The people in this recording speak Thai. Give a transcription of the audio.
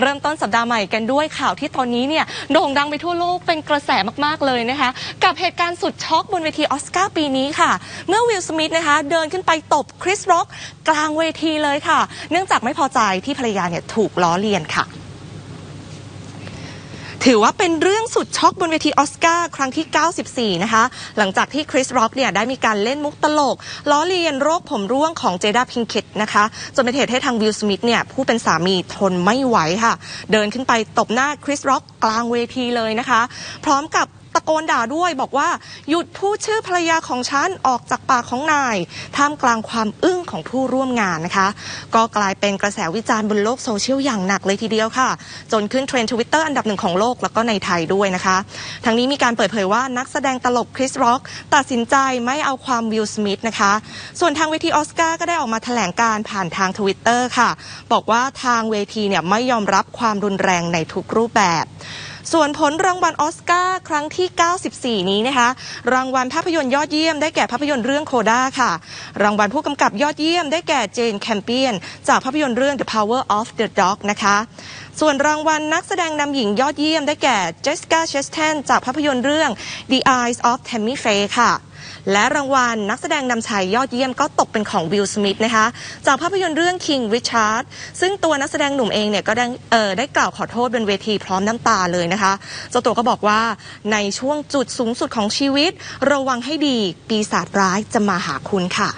เริ่มต้นสัปดาห์ใหม่กันด้วยข่าวที่ตอนนี้เนี่ยโด่งดังไปทั่วโลกเป็นกระแสมากๆเลยนะคะ กับเหตุการณ์สุดช็อกบนเวทีออสการ์ปีนี้ค่ะ เมื่อวิลสมิธนะคะ เดินขึ้นไปตบคริสร็อกกลางเวทีเลยค่ะ เนื่องจากไม่พอใจที่ภรรยาเนี่ยถูกล้อเลียนค่ะ ถือว่าเป็นเรื่องสุดช็อกบนเวทีออสการ์ครั้งที่ 94 นะคะ หลังจากที่คริสร็อกเนี่ยได้มีการเล่นมุกตลก ล้อเลียนโรคผมร่วงของเจดาพิงเกตนะคะจนเป็นเหตุให้ทางวิลสมิธเนี่ยผู้เป็นสามีทนไม่ไหวค่ะ เดินขึ้นไปตบหน้าคริสร็อกกลางเวทีเลยนะคะ พร้อมกับ ตะโกนด่าด้วยบอกว่าหยุดพูดชื่อภรรยาของฉันออกจากปากของนาย ท่ามกลางความอึ้งของผู้ร่วมงานนะคะ ก็กลายเป็นกระแสวิจารณ์บนโลกโซเชียลอย่างหนักเลยทีเดียวค่ะ จนขึ้นเทรนด์ทวิตเตอร์อันดับหนึ่งของโลกแล้วก็ในไทยด้วยนะคะ ทั้งนี้มีการเปิดเผยว่านักแสดงตลกคริสร็อกตัดสินใจไม่เอาความวิลสมิธนะคะ ส่วนทางเวทีออสการ์ก็ได้ออกมาแถลงการผ่านทางทวิตเตอร์ค่ะ บอกว่าทางเวทีเนี่ยไม่ยอมรับความรุนแรงในทุกรูปแบบ ส่วนผลรางวัลออสการ์ครั้งที่ 94 นี้นะคะ รางวัลภาพยนตร์ยอดเยี่ยมได้แก่ภาพยนตร์เรื่องโคด้าค่ะ รางวัลผู้กำกับยอดเยี่ยมได้แก่เจนแคมเปียนจากภาพยนตร์เรื่อง The Power of the Dog นะคะ ส่วนรางวัลนักแสดงนำหญิงยอดเยี่ยมได้แก่เจสสิก้าเชสเทนจากภาพยนตร์เรื่อง The Eyes of Tammy Faye ค่ะ และรางวัลนักแสดงนำชายยอดเยี่ยมก็ตกเป็นของวิลสมิธนะคะ จากภาพยนตร์เรื่อง King Richard ซึ่งตัวนักแสดงหนุ่มเองเนี่ยก็ได้เอ่อได้กล่าวขอโทษบนเวทีพร้อมน้ำตาเลยนะคะเจ้าตัวก็บอกว่าในช่วงจุดสูงสุดของชีวิต ระวังให้ดีปีศาจร้ายจะมาหาคุณค่ะ